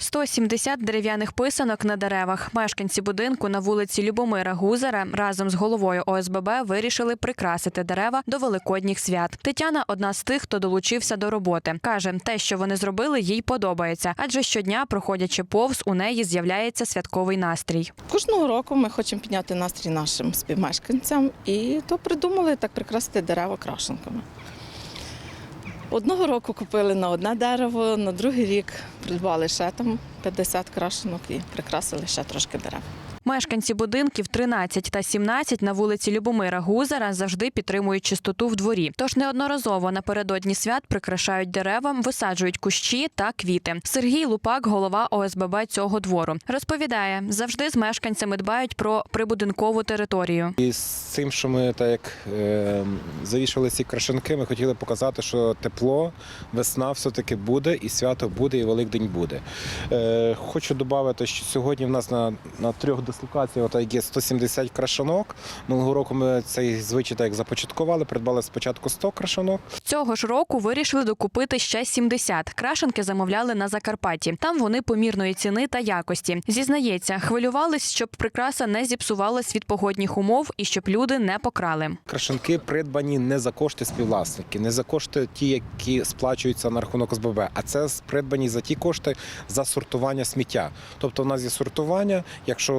170 дерев'яних писанок на деревах. Мешканці будинку на вулиці Любомира Гузера разом з головою ОСББ вирішили прикрасити дерева до великодніх свят. Тетяна одна з тих, хто долучився до роботи. каже, те, що вони зробили, їй подобається, адже щодня, проходячи повз, у неї з'являється святковий настрій. Кожного року ми хочемо підняти настрій нашим співмешканцям і то придумали так прикрасити дерева крашенками. Одного року купили на одне дерево, на другий рік придбали ще там 50 крашенок і прикрасили ще трошки дерев. Мешканці будинків 13 та 17 на вулиці Любомира Гузера завжди підтримують чистоту в дворі. Тож неодноразово напередодні свят прикрашають деревам, висаджують кущі та квіти. Сергій Лупак, голова ОСББ цього двору, розповідає, завжди з мешканцями дбають про прибудинкову територію. І з цим, що ми так як е, завішали ці крашенки, ми хотіли показати, що тепло, весна все-таки буде, і свято буде, і Великдень буде. Е, хочу додати, що сьогодні в нас на, на трьох дислокаціях от, є 170 крашенок. Минулого року ми цей звичай так започаткували, придбали спочатку 100 крашенок. Цього ж року вирішили докупити ще 70. Крашенки замовляли на Закарпатті. Там вони помірної ціни та якості. Зізнається, хвилювались, щоб прикраса не зіпсувалась від погодних умов і щоб люди не покрали. Крашенки придбані не за кошти співвласників, не за кошти ті, які сплачуються на рахунок СББ, а це придбані за ті кошти за сортування сміття. Тобто, у нас є сортування. Якщо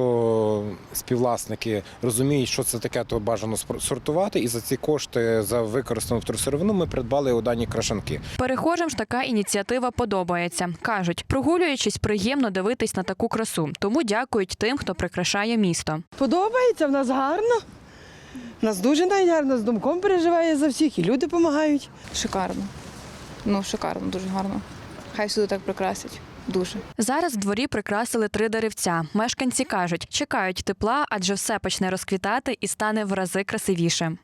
співвласники розуміють, що це таке, то бажано сортувати. І за ці кошти за використану вторсировину ми придбали у дані крашенки. Перехожим ж така ініціатива подобається. кажуть, прогулюючись, приємно дивитись на таку красу. Тому дякують тим, хто прикрашає місто. Подобається, в нас гарно. Нас дуже навіть гарно, з думком переживає за всіх, і люди допомагають. Шикарно. Ну, шикарно, дуже гарно. Хай сюди так прикрасять. Дуже. Зараз в дворі прикрасили три деревця. Мешканці кажуть, чекають тепла, адже все почне розквітати і стане в рази красивіше.